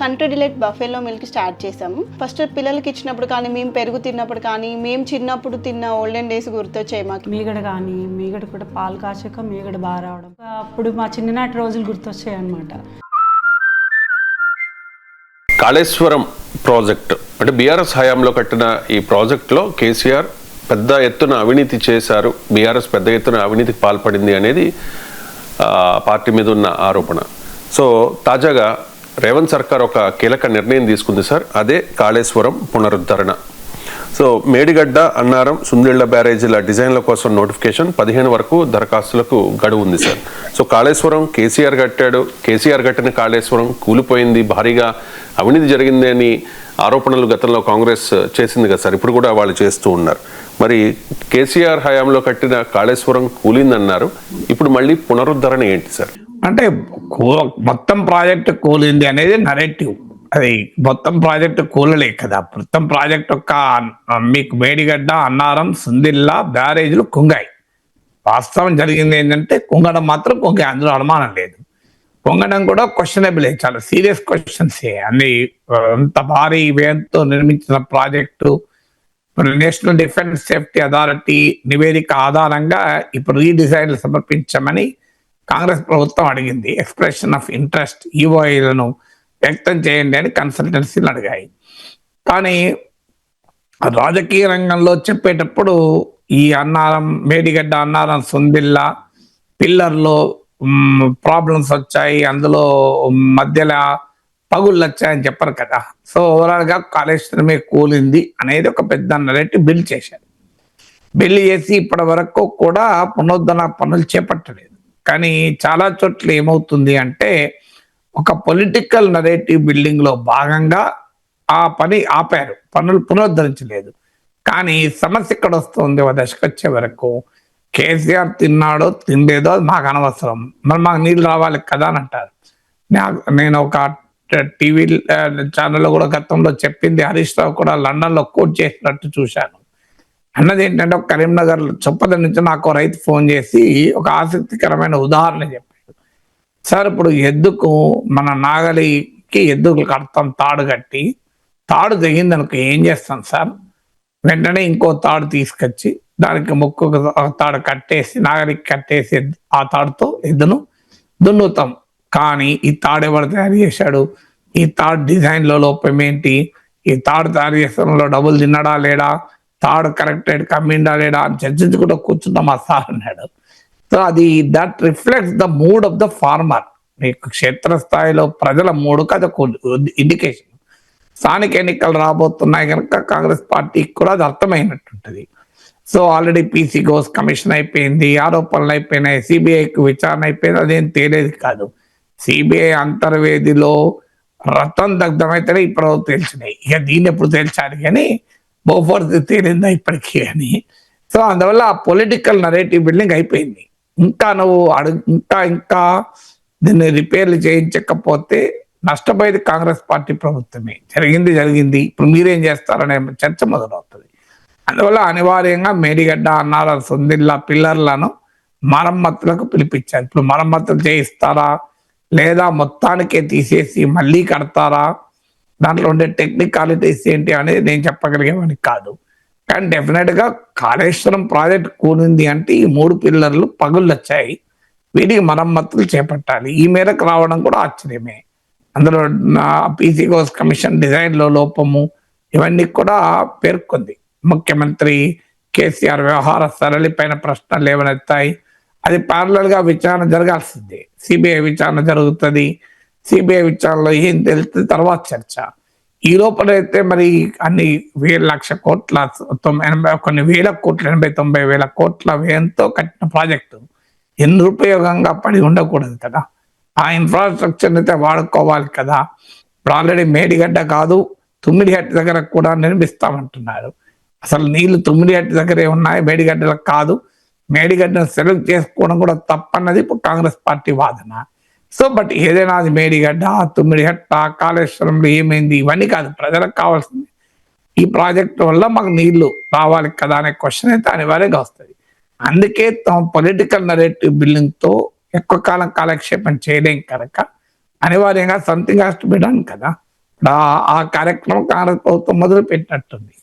Country Delight buffalo milk start చేసాము first పిల్లలకి ఇచ్చినప్పుడు కానీ మేము పెరుగు తిన్నప్పుడు కానీ మేము చిన్నప్పుడు తిన్న ఓల్డెన్ డేస్ గుర్తొచ్చాయి మాకు. మీగడ కానీ మీగడ కూడా పాలు కాచాక మీగడ బాగా రావడం. అప్పుడు మా చిన్ననాటి రోజులు గుర్తొచ్చాయి అనమాట కాళేశ్వరం ప్రాజెక్ట్ అంటే బీఆర్ఎస్ హయాంలో కట్టిన ఈ ప్రాజెక్టులో కేసీఆర్ పెద్ద ఎత్తున అవినీతి చేశారు. బీఆర్ఎస్ పెద్ద ఎత్తున అవినీతికి పాల్పడింది అనేది ఆ, పార్టీ మీద ఉన్న ఆరోపణ. సో తాజాగా రేవంత్ సర్కార్ ఒక కీలక నిర్ణయం తీసుకుంది సార్. అదే కాళేశ్వరం పునరుద్ధరణ. సో మేడిగడ్డ అన్నారం సుందిళ్ళ బ్యారేజీల డిజైన్ల కోసం నోటిఫికేషన్ పదిహేను వరకు దరఖాస్తులకు గడువు ఉంది సార్. సో కాళేశ్వరం కేసీఆర్ కట్టాడు. కేసీఆర్ కట్టిన కాళేశ్వరం కూలిపోయింది భారీగా అవినీతి జరిగింది అని ఆరోపణలు గతంలో కాంగ్రెస్ చేసింది కదా సార్. ఇప్పుడు కూడా వాళ్ళు చేస్తూ ఉన్నారు. మరి కేసీఆర్ హయాంలో కట్టిన కాళేశ్వరం కూలిందన్నారు. ఇప్పుడు మళ్ళీ పునరుద్ధరణ ఏంటి సార్? అంటే మొత్తం ప్రాజెక్ట్ కూలింది అనేది నరేటివ్ అది మొత్తం ప్రాజెక్ట్ కూలలే కదా. మొత్తం ప్రాజెక్ట్ యొక్క మీకు మేడిగడ్డ అన్నారం సుందిల్లా బ్యారేజ్లు కుంగాయి. వాస్తవం జరిగింది ఏంటంటే కుంగడం మాత్రం కుంగాయి అందులో అనుమానం లేదు. పొంగడం కూడా క్వశ్చనబుల్ చాలా సీరియస్ క్వశ్చన్స్ అన్ని అంత భారీ వ్యయంతో నిర్మించిన project National Defence Safety Authority నివేదిక ఆధారంగా ఇప్పుడు రీడిజైన్లు సమర్పించమని కాంగ్రెస్ ప్రభుత్వం అడిగింది ఎక్స్ప్రెషన్ ఆఫ్ ఇంట్రెస్ట్ ఈఓఐలను వ్యక్తం చేయండి అని కన్సల్టెన్సీలు అడిగాయి. కానీ రాజకీయ రంగంలో చెప్పేటప్పుడు ఈ అన్నారం మేడిగడ్డ అన్నారం సుందిల్లా పిల్లర్లో ప్రాబ్లమ్స్ వచ్చాయి అందులో మధ్యలో పగుళ్ళు వచ్చాయని చెప్పరు కదా. సో ఓవరాల్గా కాళేశ్వరమే కూలింది అనేది ఒక పెద్ద నరేటి బిల్ చేశారు. బిల్ చేసి ఇప్పటి వరకు కూడా పునరుద్ధరణ పనులు చేపట్టలేదు. కానీ చాలా చోట్ల ఏమవుతుంది అంటే ఒక పొలిటికల్ నరేటివ్ బిల్డింగ్లో భాగంగా ఆ పని ఆపారు. పనులు పునరుద్ధరించలేదు. కానీ సమస్య ఇక్కడ వస్తుంది ఒక దశకు వచ్చే వరకు. కేసీఆర్ తిన్నాడో తినలేదో అది మాకు అనవసరం. మరి మాకు నీళ్ళు రావాలి కదా అని అంటారు. నేను ఒక టీవీ ఛానల్లో కూడా గతంలో చెప్పింది హరీష్ రావు కూడా లండన్లో కోట్ చేసినట్టు చూశాను. అన్నది ఏంటంటే ఒక కరీంనగర్ చొప్పద నుంచి నాకు రైతు ఫోన్ చేసి ఒక ఆసక్తికరమైన ఉదాహరణ చెప్పాడు. సార్ ఇప్పుడు ఎద్దుకు మన నాగలికి ఎద్దుకు కడతాం తాడు కట్టి తాడు తెగింది అనుకో ఏం చేస్తాం సార్? వెంటనే ఇంకో తాడు తీసుకొచ్చి దానికి ముక్కు తాడు కట్టేసి నాగలికి కట్టేసి ఆ తాడుతో ఎద్దును దున్నుతాం. కానీ ఈ తాడు ఎవరు తయారు చేశాడు? ఈ తాడు డిజైన్లో లోపం ఏంటి ఈ తాడు తయారు చేసడంలో డబ్బులు తిన్నడా లేడా? థర్డ్ కరెక్టెడ్ రేట్ కమ్మిండా లేడా అని చర్చించుకుంటూ కూర్చుంటాం సార్ అన్నాడు. సో అది that reflects the mood of the farmer మీకు క్షేత్రస్థాయిలో ప్రజల మూడుకు అది ఒక ఇండికేషన్ స్థానిక ఎన్నికలు రాబోతున్నాయి కనుక కాంగ్రెస్ పార్టీకి కూడా అది అర్థమైనట్టుంటుంది. So already PC Ghose commission అయిపోయింది ఆరోపణలు అయిపోయినాయి సిబిఐకి విచారణ అయిపోయింది అదేం తేలేది కాదు. సిబిఐ అంతర్వేదిలో రతం దగ్ధమైతేనే ఇప్పుడు తెలిసినాయి ఇక దీన్ని ఎప్పుడు తేల్చాలి కానీ బోఫోర్స్ తేలిందా ఇప్పటికీ అని. సో అందువల్ల ఆ పొలిటికల్ నరేటివ్ బిల్డింగ్ అయిపోయింది. ఇంకా నువ్వు అడుగు ఇంకా ఇంకా దీన్ని రిపేర్లు చేయించకపోతే నష్టపోయేది కాంగ్రెస్ పార్టీ ప్రభుత్వమే. జరిగింది జరిగింది. ఇప్పుడు మీరేం చేస్తారనే చర్చ మొదలవుతుంది. అందువల్ల అనివార్యంగా మేడిగడ్డ అన్నార సొందిల్లా పిల్లర్లను మరమ్మతులకు పిలిపించారు. ఇప్పుడు మరమ్మతులు చేయిస్తారా? లేదా మొత్తానికే తీసేసి మళ్ళీ కడతారా? దాంట్లో ఉండే టెక్నికాలిటీస్ ఏంటి అనేది నేను చెప్పగలిగేవాడిని కాదు. కానీ డెఫినెట్గా కాళేశ్వరం ప్రాజెక్ట్ కూలింది అంటే ఈ మూడు పిల్లర్లు పగుళ్ళు వచ్చాయి వీటికి మరమ్మతులు చేపట్టాలి. ఈ మేరకు రావడం కూడా ఆశ్చర్యమే. అందులో పీసీ కోర్స్ కమిషన్ డిజైన్లో లోపము ఇవన్నీ కూడా పేర్కొంది. ముఖ్యమంత్రి కేసీఆర్ వ్యవహార సరళి పైన ప్రశ్నలు లేవనెత్తాయి అది parallel గా విచారణ జరగాల్సిందే. సిబిఐ విచారణ జరుగుతుంది. సిబిఐ విచారణలో ఏం తెలుస్తుంది తర్వాత చర్చ. ఈ లోపలైతే అయితే మరి అన్ని వేల లక్ష కోట్ల ఎనభై కొన్ని వేల కోట్ల ఎనభై తొంభై వేల కోట్ల వ్యయంతో కట్టిన ప్రాజెక్టు. నిరుపయోగంగా పడి ఉండకూడదు కదా? ఆ ఇన్ఫ్రాస్ట్రక్చర్ అయితే వాడుకోవాలి కదా. ఇప్పుడు ఆల్రెడీ మేడిగడ్డ కాదు తుమ్మిడిగడ్డ దగ్గర కూడా నిర్మిస్తామంటున్నారు. అసలు నీళ్ళు తుమ్మిడిగడ్డ దగ్గరే ఉన్నాయి మేడిగడ్డలకు కాదు. మేడిగడ్డను సెలెక్ట్ చేసుకోవడం కూడా తప్పన్నది ఇప్పుడు కాంగ్రెస్ పార్టీ వాదన. సో బట్ ఏదైనా అది మేడిగడ్డ తుమ్మిడిగట్ట కాళేశ్వరంలో ఏమైంది ఇవన్నీ కాదు ప్రజలకు కావాల్సింది. ఈ ప్రాజెక్ట్ వల్ల మాకు నీళ్ళు రావాలి కదా అనే క్వశ్చన్ అయితే అనివార్యంగా వస్తుంది. అందుకే తమ పొలిటికల్ నరేటివ్ బిల్డింగ్తో ఎక్కువ కాలం కాలక్షేపం చేయలేం కనుక అనివార్యంగా something has to be done కదా. ఆ- ఆ కార్యక్రమం కాంగ్రెస్ ప్రభుత్వం మొదలు పెట్టినట్టుంది